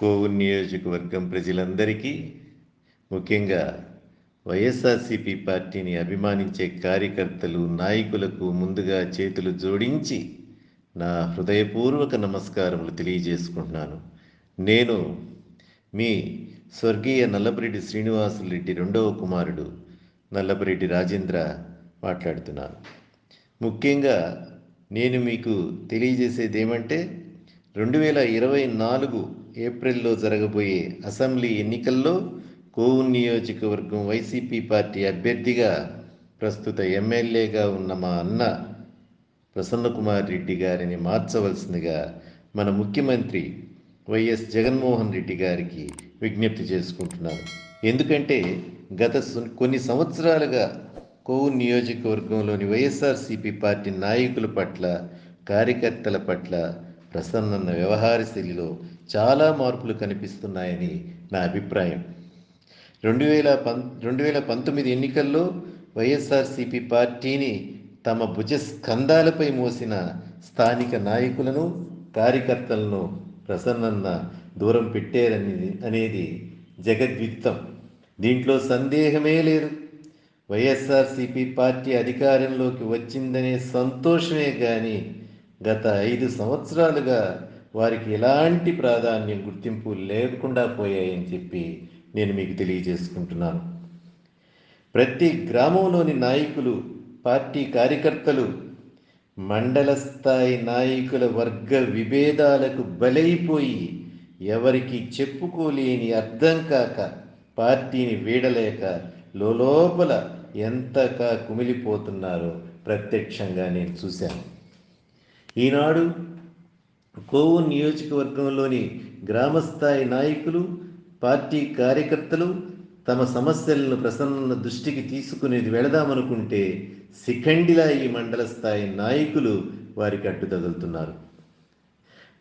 కోవూరు నియోజకవర్గం ప్రజలందరికీ ముఖ్యంగా వైఎస్ఆర్సీపీ పార్టీని అభిమానించే కార్యకర్తలు నాయకులకు ముందుగా చేతులు జోడించి నా హృదయపూర్వక నమస్కారములు తెలియజేసుకుంటున్నాను. నేను మీ స్వర్గీయ నల్లపరెడ్డి శ్రీనివాసులరెడ్డి రెండవ కుమారుడు నల్లపరెడ్డి రాజేంద్ర మాట్లాడుతున్నాను. ముఖ్యంగా నేను మీకు తెలియజేసేది ఏమంటే రెండు వేల ఇరవై నాలుగు ఏప్రిల్లో జరగబోయే అసెంబ్లీ ఎన్నికల్లో కోవు నియోజకవర్గం వైసీపీ పార్టీ అభ్యర్థిగా ప్రస్తుత ఎమ్మెల్యేగా ఉన్న మా అన్న ప్రసన్నకుమార్ రెడ్డి గారిని మార్చవలసిందిగా మన ముఖ్యమంత్రి వైఎస్ జగన్మోహన్ రెడ్డి గారికి విజ్ఞప్తి చేసుకుంటున్నాను. ఎందుకంటే గత సు- కొన్ని సంవత్సరాలుగా కోవు నియోజకవర్గంలోని వైఎస్ఆర్సీపీ పార్టీ నాయకుల పట్ల కార్యకర్తల పట్ల ప్రసన్నన్న వ్యవహార శైలిలో చాలా మార్పులు కనిపిస్తున్నాయని నా అభిప్రాయం. రెండు వేల పం రెండు వేల పంతొమ్మిది ఎన్నికల్లో వైఎస్ఆర్సీపీ పార్టీని తమ భుజ స్కంధాలపై మోసిన స్థానిక నాయకులను కార్యకర్తలను ప్రసన్నన్న దూరం పెట్టారని అనేది జగద్విత్తం. దీంట్లో సందేహమే లేదు. వైఎస్ఆర్సీపీ పార్టీ అధికారంలోకి వచ్చిందనే సంతోషమే కానీ గత ఐదు సంవత్సరాలుగా వారికి ఎలాంటి ప్రాధాన్యం గుర్తింపు లేకుండా పోయాయని చెప్పి నేను మీకు తెలియజేసుకుంటున్నాను. ప్రతి గ్రామంలోని నాయకులు పార్టీ కార్యకర్తలు మండల స్థాయి నాయకుల వర్గ విభేదాలకు బలైపోయి ఎవరికి చెప్పుకోలేని అర్థం కాక పార్టీని వీడలేక లోపల ఎంతగా కుమిలిపోతున్నారో ప్రత్యక్షంగా నేను చూశాను. ఈనాడు కోవు నియోజకవర్గంలోని గ్రామస్థాయి నాయకులు పార్టీ కార్యకర్తలు తమ సమస్యలను ప్రసన్న దృష్టికి తీసుకునేది వెళదామనుకుంటే శిఖండిలా ఈ మండల స్థాయి నాయకులు వారికి అడ్డు తగులుతున్నారు.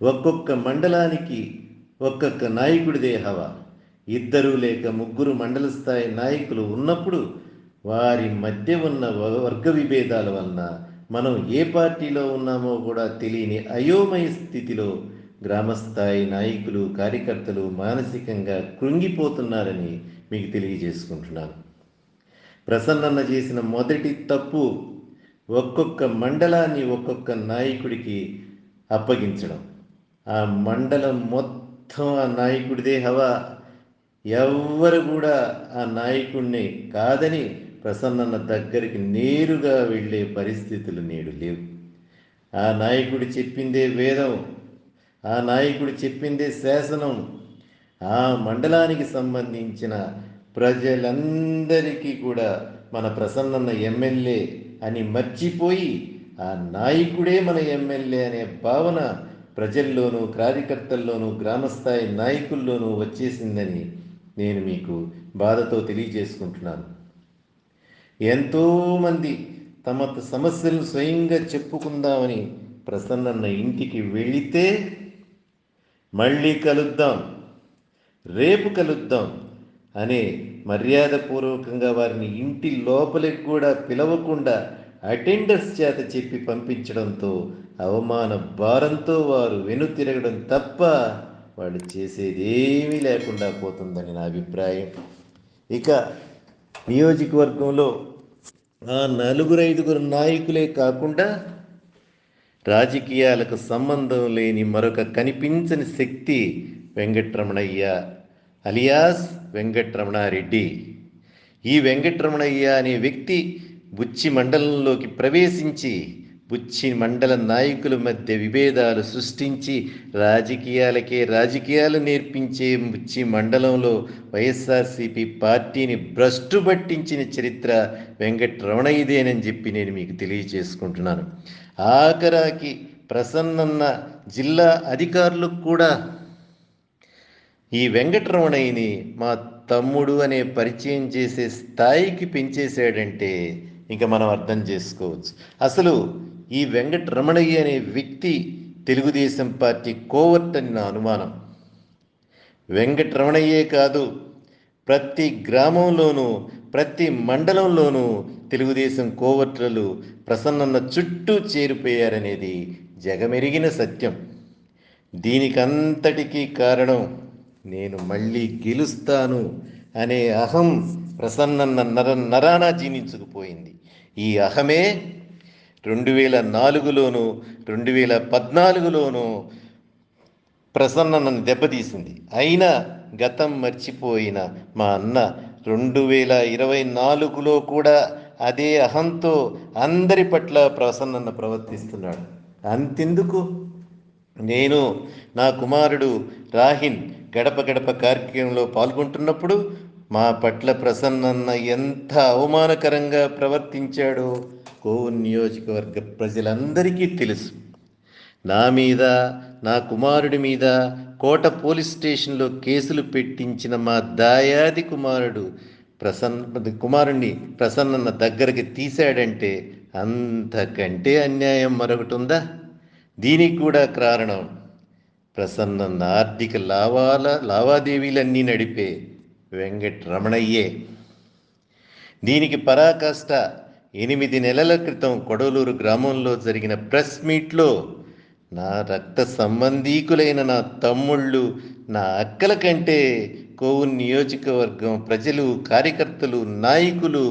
ఒక్కొక్క మండలానికి ఒక్కొక్క నాయకుడిదే హవా. ఇద్దరు లేక ముగ్గురు మండల స్థాయి నాయకులు ఉన్నప్పుడు వారి మధ్య ఉన్న వ- వర్గ విభేదాల వలన మనం ఏ పార్టీలో ఉన్నామో కూడా తెలియని అయోమయ స్థితిలో గ్రామస్థాయి నాయకులు కార్యకర్తలు మానసికంగా కృంగిపోతున్నారని మీకు తెలియజేసుకుంటున్నాను. ప్రసన్నన్న చేసిన మొదటి తప్పు ఒక్కొక్క మండలాన్ని ఒక్కొక్క నాయకుడికి అప్పగించడం. ఆ మండలం మొత్తం ఆ నాయకుడిదే హవా. ఎవ్వరు కూడా ఆ నాయకుడిని కాదని ప్రసన్నన్న దగ్గరికి నేరుగా వెళ్ళే పరిస్థితులు నేడు లేవు. ఆ నాయకుడు చెప్పిందే వేదం ఆ నాయకుడు చెప్పిందే శాసనం. ఆ మండలానికి సంబంధించిన ప్రజలందరికీ కూడా మన ప్రసన్నన్న ఎమ్మెల్యే అని మర్చిపోయి ఆ నాయకుడే మన ఎమ్మెల్యే అనే భావన ప్రజల్లోనూ కార్యకర్తల్లోనూ గ్రామస్థాయి నాయకుల్లోనూ వచ్చేసిందని నేను మీకు బాధతో తెలియజేసుకుంటున్నాను. ఎంతోమంది తమ సమస్యలు స్వయంగా చెప్పుకుందామని ప్రసన్నన్న ఇంటికి వెళితే మళ్ళీ కలుద్దాం రేపు కలుద్దాం అనే మర్యాదపూర్వకంగా వారిని ఇంటి లోపలికి కూడా పిలవకుండా అటెండర్స్ చేత చెప్పి పంపించడంతో అవమాన భారంతో వారు వెనుతిరగడం తప్ప వాళ్ళు చేసేదేమీ లేకుండా పోతుందని నా అభిప్రాయం. ఇక నియోజకవర్గంలో ఆ నలుగురు ఐదుగురు నాయకులే కాకుండా రాజకీయాలకు సంబంధం లేని మరొక కనిపించని శక్తి వెంకటరమణయ్య అలియాస్ వెంకటరమణారెడ్డి. ఈ వెంకటరమణయ్య అనే వ్యక్తి బుచ్చి మండలంలోకి ప్రవేశించి బుచ్చి మండల నాయకుల మధ్య విభేదాలు సృష్టించి రాజకీయాలకే రాజకీయాలు నేర్పించే బుచ్చి మండలంలో వైఎస్ఆర్సీపీ పార్టీని భ్రష్టు పట్టించిన చరిత్ర వెంకటరమణయ్యదేనని చెప్పి నేను మీకు తెలియజేసుకుంటున్నాను. ఆఖరాకి ప్రసన్నన్న జిల్లా అధికారులకు కూడా ఈ వెంకటరమణయ్యని మా తమ్ముడు అనే పరిచయం చేసే స్థాయికి పెంచేశాడంటే ఇంకా మనం అర్థం చేసుకోవచ్చు. అసలు ఈ వెంకటరమణయ్య అనే వ్యక్తి తెలుగుదేశం పార్టీ కోవర్ట్ అని నా అనుమానం. వెంకటరమణయ్యే కాదు ప్రతి గ్రామంలోనూ ప్రతి మండలంలోనూ తెలుగుదేశం కోవర్టులు ప్రసన్నన్న చుట్టూ చేరిపోయారనేది జగమెరిగిన సత్యం. దీనికంతటికీ కారణం నేను మళ్ళీ గెలుస్తాను అనే అహం ప్రసన్నన్న నర నరాన జీర్ణించుకుపోయింది. ఈ అహమే రెండు వేల నాలుగులోను రెండు వేల పద్నాలుగులోను ప్రసన్నను దెబ్బతీసింది. అయినా గతం మర్చిపోయిన మా అన్న రెండు వేల ఇరవై నాలుగులో కూడా అదే అహంతో అందరి పట్ల ప్రసన్నన్న ప్రవర్తిస్తున్నాడు. అంతెందుకు? నేను నా కుమారుడు రాహిన్ గడప గడప కార్యక్రమంలో పాల్గొంటున్నప్పుడు మా పట్ల ప్రసన్నన్న ఎంత అవమానకరంగా ప్రవర్తించాడో కోవు నియోజకవర్గ ప్రజలందరికీ తెలుసు. నా మీద నా కుమారుడి మీద కోట పోలీస్ స్టేషన్లో కేసులు పెట్టించిన మా దాయాది కుమారుడు ప్రసన్న కుమారుణ్ణి ప్రసన్నన్న దగ్గరికి తీశాడంటే అంతకంటే అన్యాయం మరొకటి ఉందా? దీనికి కూడా కారణం ప్రసన్నన్న ఆర్థిక లావాల లావాదేవీలన్నీ నడిపే వెంకటరమణయ్యే దీనికి పరాకాష్ట ఎనిమిది నెలల క్రితం కొడవలూరు గ్రామంలో జరిగిన ప్రెస్ మీట్లో నా రక్త సంబంధీకులైన నా తమ్ముళ్ళు నా అక్కల కంటే కోవు నియోజకవర్గం ప్రజలు కార్యకర్తలు నాయకులు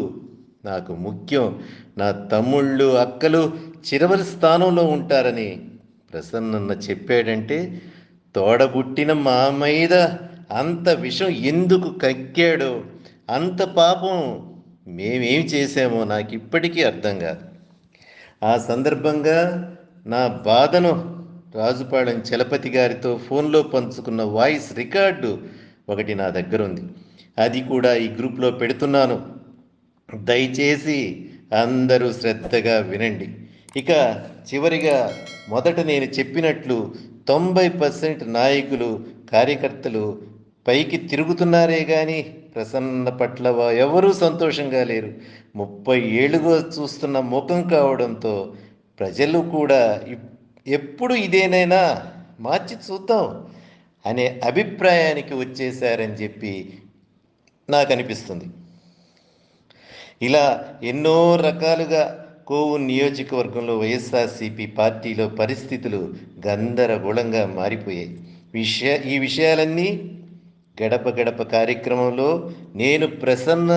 నాకు ముఖ్యం. నా తమ్ముళ్ళు అక్కలు చిరవరి స్థానంలో ఉంటారని ప్రసన్నన్న చెప్పాడంటే తోడబుట్టిన మా మీద అంత విషం ఎందుకు కక్కాడో? అంత పాపం మేమేం చేశామో నాకు ఇప్పటికీ అర్థం కాదు. ఆ సందర్భంగా నా బాధను రాజుపాళెం చలపతి గారితో ఫోన్లో పంచుకున్న వాయిస్ రికార్డు ఒకటి నా దగ్గర ఉంది అది కూడా ఈ గ్రూప్లో పెడుతున్నాను. దయచేసి అందరూ శ్రద్ధగా వినండి. ఇక చివరిగా మొదట నేను చెప్పినట్లు తొంభై పర్సెంట్ నాయకులు కార్యకర్తలు పైకి తిరుగుతున్నారే కానీ ప్రసన్న పట్ల ఎవరూ సంతోషంగా లేరు. ముప్పై ఏళ్ళుగా చూస్తున్న ముఖం కావడంతో ప్రజలు కూడా ఎప్పుడు ఇదేనైనా మార్చి చూద్దాం అనే అభిప్రాయానికి వచ్చేశారని చెప్పి నాకు అనిపిస్తుంది ఇలా ఎన్నో రకాలుగా కోవు నియోజకవర్గంలో వైఎస్ఆర్సీపీ పార్టీలో పరిస్థితులు గందరగోళంగా మారిపోయాయి. విషయ ఈ విషయాలన్నీ గడప గడప కార్యక్రమంలో నేను ప్రసన్న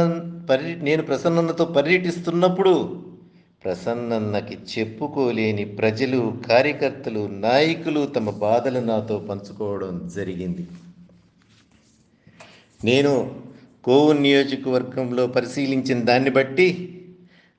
పర్య నేను ప్రసన్నతో పర్యటిస్తున్నప్పుడు ప్రసన్నన్నకి చెప్పుకోలేని ప్రజలు కార్యకర్తలు నాయకులు తమ బాధలు నాతో పంచుకోవడం జరిగింది. నేను కోవు నియోజకవర్గంలో పరిశీలించిన దాన్ని బట్టి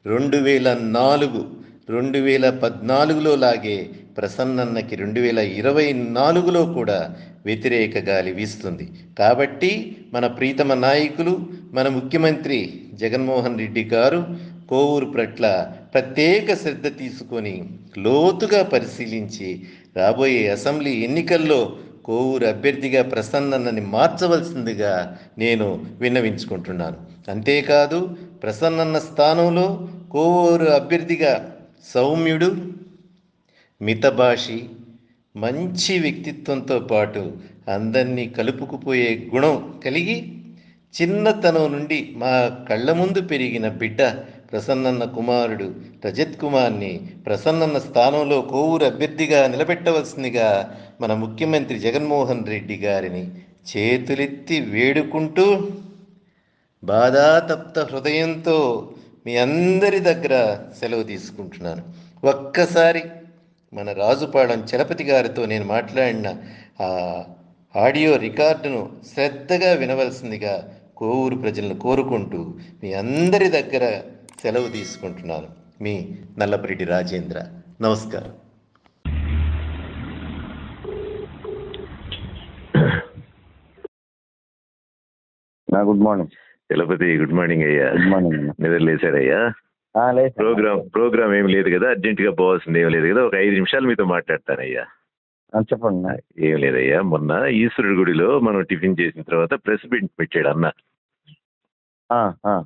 రెండు వేల నాలుగు రెండు వేల పద్నాలుగులో లాగే ప్రసన్నన్నకి రెండు వేల ఇరవై నాలుగులో కూడా వ్యతిరేక గాలి వీస్తుంది. కాబట్టి మన ప్రీతమ నాయకులు మన ముఖ్యమంత్రి జగన్మోహన్ రెడ్డి గారు కోవూరు పట్ల ప్రత్యేక శ్రద్ధ తీసుకొని లోతుగా పరిశీలించి రాబోయే అసెంబ్లీ ఎన్నికల్లో కోవూరు అభ్యర్థిగా ప్రసన్నన్నని మార్చవలసిందిగా నేను విన్నవించుకుంటున్నాను. అంతేకాదు ప్రసన్నన్న స్థానంలో కోవూరు అభ్యర్థిగా సౌమ్యుడు మితభాషి మంచి వ్యక్తిత్వంతో పాటు అందరినీ కలుపుకుపోయే గుణం కలిగి చిన్నతనం నుండి మా కళ్ళ ముందు పెరిగిన బిడ్డ ప్రసన్నన్న కుమారుడు రజత్ కుమార్ని ప్రసన్నన్న స్థానంలో కోవూరు అభ్యర్థిగా నిలబెట్టవలసిందిగా మన ముఖ్యమంత్రి జగన్మోహన్ రెడ్డి గారిని చేతులెత్తి వేడుకుంటూ బాధాతప్త హృదయంతో మీ అందరి దగ్గర సెలవు తీసుకుంటున్నాను. ఒక్కసారి మన రాజుపాళెం చలపతి గారితో నేను మాట్లాడిన ఆ ఆడియో రికార్డును శ్రద్ధగా వినవలసిందిగా కోవూరు ప్రజలను కోరుకుంటూ మీ అందరి దగ్గర సెలవు తీసుకుంటున్నాను. మీ నల్లపరెడ్డి రాజేంద్ర. నమస్కారం. నా good morning. Chalapathi good morning అయ్యా. గుడ్ మార్నింగ్ నిద్ర సార్. ప్రోగ్రామ్ ప్రోగ్రామ్ ఏం లేదు కదా అర్జెంట్గా పోవాల్సింది ఏం లేదు కదా ఒక ఐదు నిమిషాలు మీతో మాట్లాడతానయ్యా. చెప్పండి. ఏం లేదయ్యా మొన్న ఈశ్వరుడి గుడిలో మనం టిఫిన్ చేసిన తర్వాత ప్రెస్ మీట్ పెట్టాడు అన్న.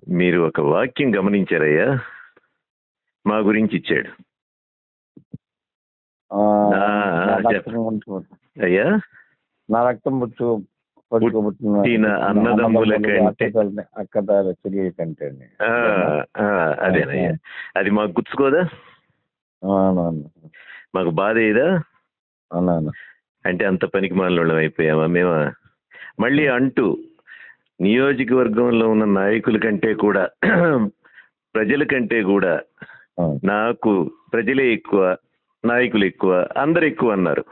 మీరు ఒక వాక్యం గమనించారయ్యా మా గురించి ఇచ్చాడు. అయ్యా? నా రక్తం పుట్టిన అన్నదమ్ముల కంటే- అక్కదారు చెల్లి కంటే ఆ, ఆ, అదేనయ్యా అది. మాకు గుర్తుకోదా? అవునవును మాకు బాధ ఏదా అంటే అంత పనికి మాలిన అయిపోయామా మేమా? మళ్ళీ అంటూ నియోజకవర్గంలో ఉన్న నాయకుల కంటే కూడా ప్రజల కంటే కూడా. నాకు ప్రజలే ఎక్కువ నాయకులు ఎక్కువ అందరు ఎక్కువ అన్నారు.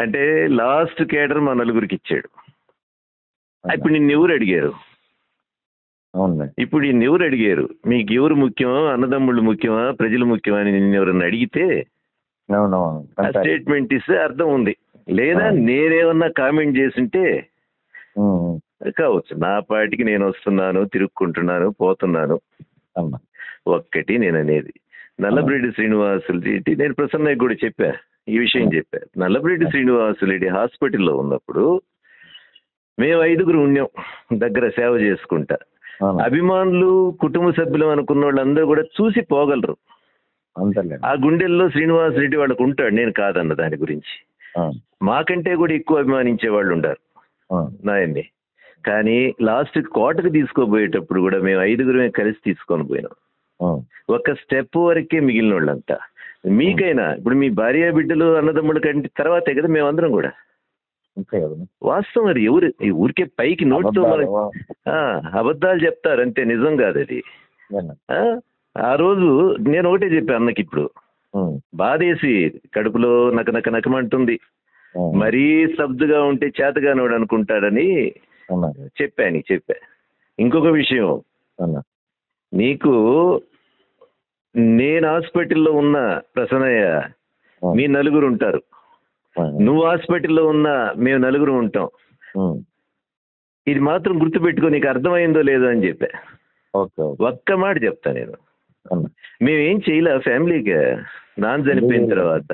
అంటే లాస్ట్ కేడర్ మా నలుగురికి ఇచ్చాడు. ఇప్పుడు నిన్ను ఎవరు అడిగారు? ఇప్పుడు నిన్ను ఎవరు అడిగారు? మీకు ఎవరు ముఖ్యమా? అన్నదమ్ముళ్ళు ముఖ్యమా? ప్రజలు ముఖ్యమా అని నిన్ను ఎవరన్నా అడిగితే? స్టేట్మెంట్ ఇస్తే అర్థం ఉంది. లేదా నేనేమన్నా కామెంట్ చేసింటే కావచ్చు. నా పాటికి నేను వస్తున్నాను తిరుక్కుంటున్నాను పోతున్నాను. ఒక్కటి నేను అనేది. నల్లబ్రెడ్డి శ్రీనివాసులరెడ్డి నేను ప్రసన్నయ్య కూడా చెప్పా. ఈ విషయం చెప్పా. నల్లబ్రెడ్డి శ్రీనివాసులరెడ్డి హాస్పిటల్లో ఉన్నప్పుడు మేము ఐదుగురు ఉన్నాం దగ్గర సేవ చేసుకుంటా. అభిమానులు కుటుంబ సభ్యులు అనుకున్న వాళ్ళందరూ కూడా చూసి పోగలరు ఆ గుండెల్లో శ్రీనివాస్ రెడ్డి వాళ్ళకు ఉంటాడు నేను కాదన్న దాని గురించి. మాకంటే కూడా ఎక్కువ అభిమానించే వాళ్ళు ఉండారు. నాయన్ని కానీ లాస్ట్ కోటకు తీసుకోబోయేటప్పుడు కూడా మేము ఐదుగురమే కలిసి తీసుకొని పోయినాం. ఒక స్టెప్ వరకే మిగిలిన వాళ్ళంతా మీకైనా ఇప్పుడు మీ భార్య బిడ్డలు అన్నదమ్ముల కంటే తర్వాతే కదా మేమందరం కూడా కదా. వాస్తవం అది. ఎవరు ఈ ఊరికే పైకి నోటితో మన ఆ, అబద్ధాలు చెప్తారు అంతే నిజం కాదు అది. ఆ, రోజు నేను ఒకటే చెప్పాను అన్నకి ఇప్పుడు. బాధేసి కడుపులో నక నక నకమంటుంది. మరీ స్తబ్దుగా ఉంటే చేతగానోడు అనుకుంటాడని చెప్పా నీకు చెప్పా. ఇంకొక విషయం. నీకు నేను హాస్పిటల్లో ఉన్న ప్రసన్నయ్య మీ నలుగురు ఉంటారు. నువ్వు హాస్పిటల్లో ఉన్నా మేము నలుగురు ఉంటాం. ఉమ్, ఇది మాత్రం గుర్తుపెట్టుకో నీకు అర్థమైందో లేదో అని చెప్పా. ఒక్క మాట చెప్తా నేను. అన్నా. మేమేం చేయలే ఫ్యామిలీకి. నాన్న చనిపోయిన తర్వాత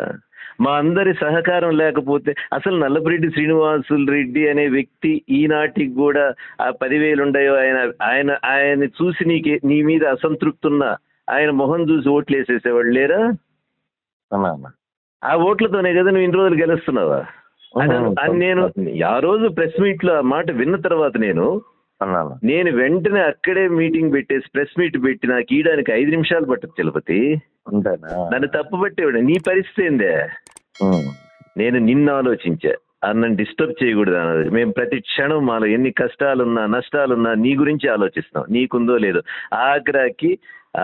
మా అందరి సహకారం లేకపోతే అసలు నల్లపరెడ్డి శ్రీనివాసులు రెడ్డి అనే వ్యక్తి ఈనాటికి కూడా ఆ పదివేలు ఉండయో ఆయన ఆయన ఆయన చూసి నీకే నీ మీద అసంతృప్తి ఉన్న ఆయన మొహం చూసి ఓట్లు వేసేసేవాళ్ళు లేరా. ఆ ఓట్లతోనే కదా నువ్వు ఇన్ని రోజులు గెలుస్తున్నావా? అది నేను ఆ రోజు ప్రెస్ మీట్లో ఆ మాట విన్న తర్వాత నేను అన్నా, అన్నా. నేను వెంటనే అక్కడే మీటింగ్ పెట్టేసి ప్రెస్ మీట్ పెట్టి నాకు ఈయడానికి ఐదు నిమిషాలు పట్టదు తిరుపతి. నన్ను తప్పు పట్టేవాడు. నీ పరిస్థితి ఏందే? నేను నిన్ను ఆలోచించా. అన్నని డిస్టర్బ్ చేయకూడదు అన్నది. మేము ప్రతి క్షణం మాలో ఎన్ని కష్టాలున్నా నష్టాలున్నా నీ గురించి ఆలోచిస్తాం నీకుందో లేదో. ఆఖరాకి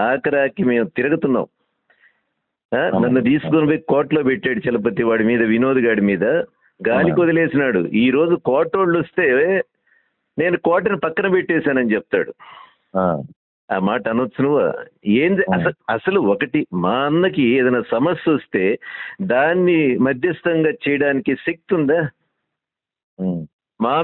ఆఖరాకి మేము తిరుగుతున్నాం. నన్ను తీసుకొని పోయి కోర్టులో పెట్టాడు చలపతి వాడి మీద వినోద్ గాడి మీద. గాలికి వదిలేసినాడు ఈ రోజు కోర్టోళ్ళు వస్తే నేను కోటను పక్కన పెట్టేశానని చెప్తాడు. ఆ, మాట అనొచ్చు నువ్వు. ఏంది అసలు అసలు ఒకటి మా అన్నకి ఏదైనా సమస్య వస్తే దాన్ని మధ్యస్థంగా చేయడానికి శక్తి ఉందా? మా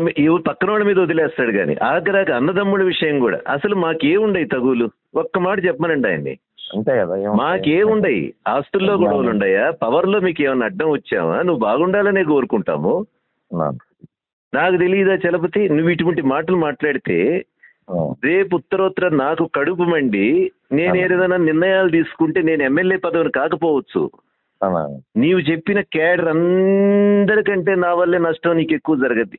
పక్కన వాళ్ళ మీద వదిలేస్తాడు కానీ ఆఖరాకి అన్నదమ్ముడి విషయం కూడా. అసలు మాకేముండయి తగులు? ఒక్క మాట చెప్పమనండి ఆయన్ని. అంతే కదా మాకేముండయి? ఆస్తుల్లో గొడవలు ఉండయా? పవర్లో మీకు ఏమైనా అడ్డం వచ్చావా? నువ్వు బాగుండాలనే కోరుకుంటాము. నాకు తెలియదా చలపతి? నువ్వు ఇటువంటి మాటలు మాట్లాడితే రేపు ఉత్తరోత్తర నాకు కడుపు మండి నేను ఏదైనా నిర్ణయాలు తీసుకుంటే నేను ఎమ్మెల్యే పదవిని కాకపోవచ్చు. నీవు చెప్పిన క్యాడర్ అందరికంటే నా వల్లే నష్టం నీకు ఎక్కువ జరగద్ది.